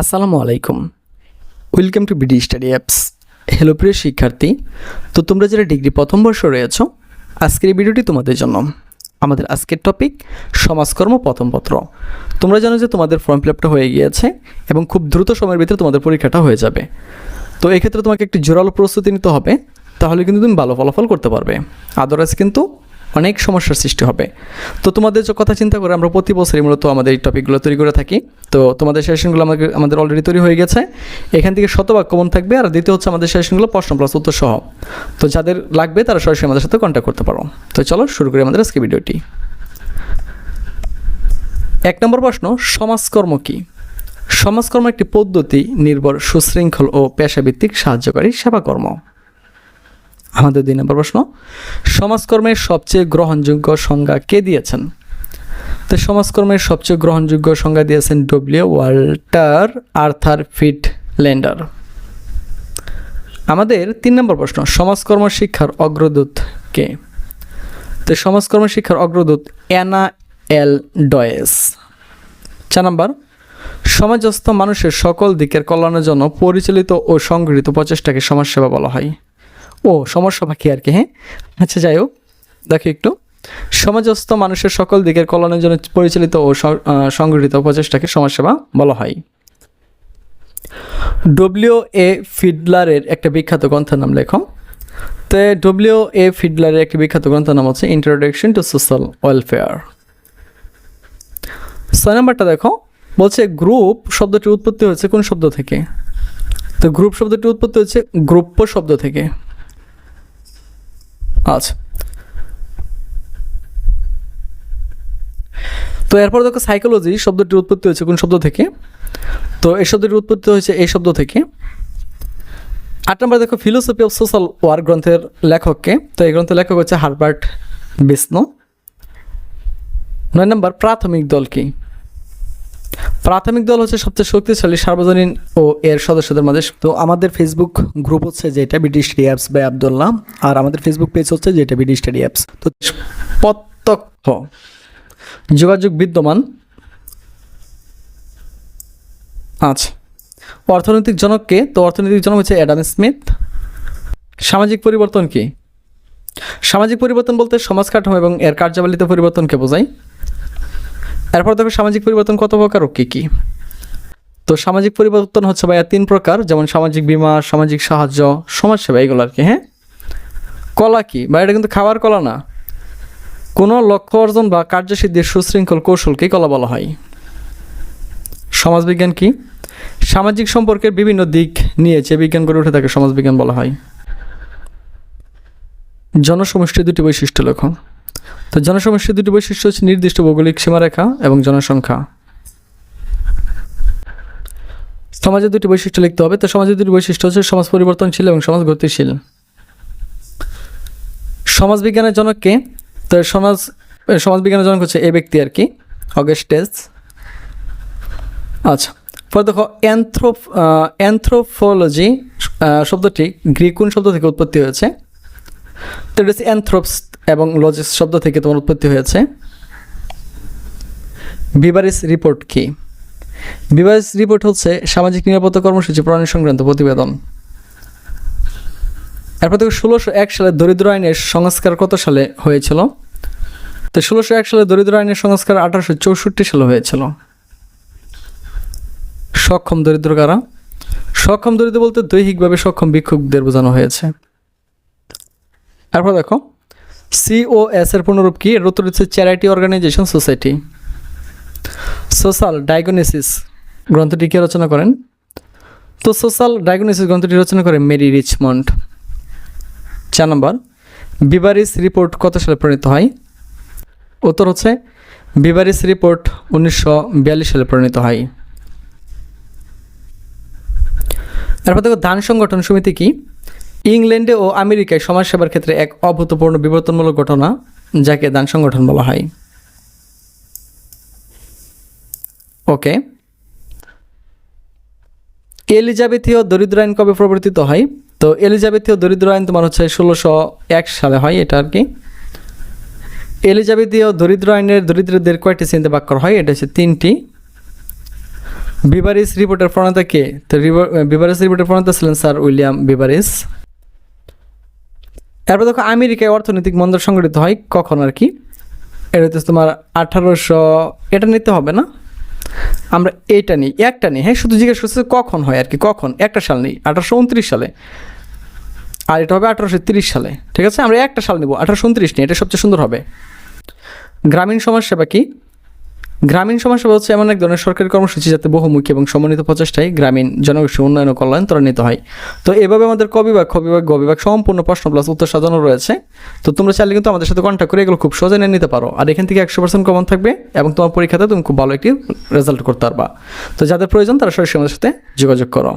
আসসালামু আলাইকুম। Welcome to BD study apps hello প্রিয় শিক্ষার্থী। তো তোমরা যারা ডিগ্রি প্রথম বর্ষ রয়েছ আজকের এই ভিডিওটি তোমাদের জন্য। আমাদের আজকের টপিক সমাজকর্ম প্রথম পত্র। তোমরা জানো যে তোমাদের ফর্ম ফিল আপটা হয়ে গিয়েছে এবং খুব দ্রুত সময়ের ভিতরে তোমাদের পরীক্ষাটা হয়ে যাবে। তো এক্ষেত্রে তোমাকে একটি জোরালো প্রস্তুতি নিতে হবে তাহলে কিন্তু তুমি ভালো ফলাফল করতে পারবে। আদারওয়াইজ কিন্তু অনেক সমস্যার সৃষ্টি হবে। তো তোমাদের যে কথা চিন্তা করে আমরা প্রতি বছরই মূলত আমাদের এই টপিকগুলো তৈরি করে থাকি। তো তোমাদের সেশনগুলো আমাদের আমাদের অলরেডি তৈরি হয়ে গেছে। এখান থেকে শতভাগ কমন থাকবে আর দ্বিতীয় হচ্ছে আমাদের সেশনগুলো প্রশ্ন প্লাস উত্তর সহ। তো যাদের লাগবে তারা সরাসরি আমাদের সাথে কন্ট্যাক্ট করতে পারো। তো চলো শুরু করি আমাদের আজকে ভিডিওটি এক নম্বর প্রশ্ন, সমাজকর্ম কী? সমাজকর্ম একটি পদ্ধতি নির্ভর সুশৃঙ্খল ও পেশাভিত্তিক সাহায্যকারী সেবাকর্ম। আমাদের দুই নম্বর প্রশ্ন সমাজকর্মের সবচেয়ে গ্রহণযোগ্য সংজ্ঞা কে দিয়েছেন? তো সমাজকর্মের সবচেয়ে গ্রহণযোগ্য সংজ্ঞা দিয়েছেন W Walter Arthur Friedlander আমাদের তিন নম্বর প্রশ্ন, সমাজকর্ম শিক্ষার অগ্রদূত কে? তো সমাজকর্ম শিক্ষার অগ্রদূত অ্যানা এল ডয়েস। চার নম্বর, সমাজস্থ মানুষের সকল দিকের কল্যাণের জন্য পরিচালিত ও সংগঠিত প্রচেষ্টাকে সমাজসেবা বলা হয়। ও, সমস্যা কি আর কি হ্যাঁ? আচ্ছা যাই হোক, দেখো একটু। সমাজস্থ মানুষের সকল দিকের কল্যাণের জন্য পরিচালিত ও সংগঠিত প্রচেষ্টাকে সমাজসেবা বলা হয়। ডব্লিউ এ ফিডলারের একটা বিখ্যাত গ্রন্থের নাম লেখো। তো ডব্লিউ এ ফিডলারের একটি বিখ্যাত গ্রন্থের নাম হচ্ছে ইন্ট্রোডাকশন টু সোশ্যাল ওয়েলফেয়ার ছয় নাম্বারটা দেখো, বলছে গ্রুপ শব্দটির উৎপত্তি হয়েছে কোন শব্দ থেকে? তো গ্রুপ শব্দটির উৎপত্তি হচ্ছে গ্রুপ্য শব্দ থেকে। আচ্ছা। তো এরপর দেখো সাইকোলজি শব্দটির উৎপত্তি হয়েছে কোন শব্দ থেকে? তো এই শব্দটির উৎপত্তি হয়েছে এই শব্দ থেকে। আট নম্বর দেখো ফিলোসফি অফ সোশ্যাল ওয়ার গ্রন্থের লেখককে। তো এই গ্রন্থের লেখক হচ্ছে হারবার্ট বিষ্ণু নয় নম্বর প্রাথমিক দল কি? প্রাথমিক দল হচ্ছে সবচেয়ে শক্তিশালী, সার্বজনীন ও এর সদস্যদের মাঝে তো আমাদের ফেসবুক গ্রুপ হচ্ছে যেটা BD study apps by Abdullah আর আমাদের ফেসবুক পেজ হচ্ছে যেটা বিডি স্টাডি অ্যাপস তো প্রত্যক্ষ যোগাযোগ বিদ্যমান। আচ্ছা। অর্থনৈতিক জনককে তো অর্থনৈতিক জনক হচ্ছে অ্যাডাম স্মিথ সামাজিক পরিবর্তন কি? সামাজিক পরিবর্তন বলতে সমাজ কাঠামো এবং এর কার্যাবলীতে পরিবর্তনকে বোঝায়। এরপর দেখো সামাজিক পরিবর্তন কত প্রকার ও কী কী? তো সামাজিক পরিবর্তন হচ্ছে ভাইয়া তিন প্রকার, যেমন সামাজিক বীমা, সামাজিক সাহায্য, সমাজসেবা, এগুলো আর কি হ্যাঁ? কলা কি? বা এটা কিন্তু খাওয়ার কলা না। কোনো লক্ষ্য অর্জন বা কার্যসিদ্ধির সুশৃঙ্খল কৌশলকেই কলা বলা হয়? সমাজবিজ্ঞান কি? সামাজিক সম্পর্কের বিভিন্ন দিক নিয়ে যে বিজ্ঞান গড়ে উঠে তাকে সমাজবিজ্ঞান বলা হয়। জনসমষ্টির দুটি বৈশিষ্ট্য লেখো। তো জনসমষ্টির দুটি বৈশিষ্ট্য হচ্ছে নির্দিষ্ট ভৌগোলিক সীমারেখা এবং জনসংখ্যা। সমাজের দুটি বৈশিষ্ট্য লিখতে হবে, তো সমাজের দুটি বৈশিষ্ট্য হচ্ছে সমাজ পরিবর্তনশীল এবং সমাজ গতিশীল। সমাজবিজ্ঞানের জনককে তো সমাজ সমাজবিজ্ঞানের জনক হচ্ছে এ ব্যক্তি আর কি, অগস্টেস। আচ্ছা পরে দেখো অ্যান্থ্রোপ অ্যান্থ্রোফোলজি শব্দটি গ্রিক কোন শব্দ থেকে উৎপত্তি হয়েছে। তো এটা হচ্ছে অ্যান্থ্রোপস এবং লজিস শব্দ থেকে তোমার উৎপত্তি হয়েছে। বিবারিস রিপোর্ট কি? বিবারিস রিপোর্ট হচ্ছে সামাজিক নিরাপত্তা কর্মসূচি প্রণয়ন সংক্রান্ত প্রতিবেদন। এরপর থেকে ষোলোশো এক সালে দরিদ্র আইনের সংস্কার কত সালে হয়েছিল? তো ষোলোশো এক সালে দরিদ্র আইনের সংস্কার আঠারোশো চৌষট্টি সালে হয়েছিল। সক্ষম দরিদ্র কারা? সক্ষম দরিদ্র বলতে দৈহিকভাবে সক্ষম ভিক্ষুকদের বোঝানো হয়েছে। তারপর দেখো সিওএস এর পুনরূপ কি? এর উত্তর হচ্ছে charity organization society social diagnosis গ্রন্থটি কে রচনা করেন? তো সোশ্যাল ডায়াগনোসিস গ্রন্থটি রচনা করেন মেরি রিচমন্ড চার নম্বর বিবারিস রিপোর্ট কত সালে প্রণীত হয়? উত্তর হচ্ছে বিবারিস রিপোর্ট উনিশশো বিয়াল্লিশ সালে প্রণীত হয়। তারপর দেখো, ধান সংগঠন সমিতি কি? ইংল্যান্ডে ও আমেরিকায় সমাজসেবার ক্ষেত্রে এক অভূতপূর্ণ বিবর্তনমূলক ঘটনা, যাকে দান সংগঠন বলা হয়। ওকে। এলিজাবেথীয় দরিদ্র আইন কবে প্রবর্তিত হয়? তো এলিজাবেথীয় দরিদ্র আইন তোমার হচ্ছে ষোলোশো এক সালে হয়, এটা আর কি। এলিজাবেথীয় দরিদ্র আইনের দরিদ্রদের কয়টি শ্রেণীতে ভাগ করা হয়? এটা হচ্ছে তিনটি। বিভারিস রিপোর্টের প্রণেতা কে? তো বিভারিস রিপোর্টের প্রণেতা ছিলেন স্যার উইলিয়াম বিভারিস। এরপর দেখো আমেরিকায় অর্থনৈতিক মন্দর সংগঠিত হয় কখন আর কি? এটা হচ্ছে তোমার আঠারোশো, এটা নিতে হবে না? আমরা এটা নিই, একটা নিই হ্যাঁ শুধু জিজ্ঞেস করছে কখন হয় আর কি, কখন? একটা সাল নেই, আঠারোশো উনত্রিশ সালে। আর এটা হবে আঠারোশো তিরিশ সালে, ঠিক আছে? আমরা একটা সাল নেব, আঠারোশো উনত্রিশ নিই, এটা সবচেয়ে সুন্দর হবে। গ্রামীণ সমাজসেবা কি? গ্রামীণ সমাজসেবা হচ্ছে এমন এক ধরনের সরকারি কর্মসূচি যাতে বহুমুখী এবং সমন্বিত প্রচেষ্টায় গ্রামীণ জনগোষ্ঠী উন্নয়ন ও কল্যাণ ত্বরান্বিত হয়। তো এভাবে আমাদের ক বিভাগ খ বিভাগ গ বিভাগ সম্পূর্ণ প্রশ্ন প্লাস উত্তর সাজানো রয়েছে। তো তোমরা চাইলে কিন্তু আমাদের সাথে কন্ট্যাক্ট করে এগুলো খুব সহজে নিয়ে নিতে পারো। আর এখান থেকে একশো পার্সেন্ট কমন থাকবে এবং তোমার পরীক্ষাতে তুমি খুব ভালো একটি রেজাল্ট করতে পারবা। তো যাদের প্রয়োজন তারা সরাসরি আমাদের সাথে যোগাযোগ করো।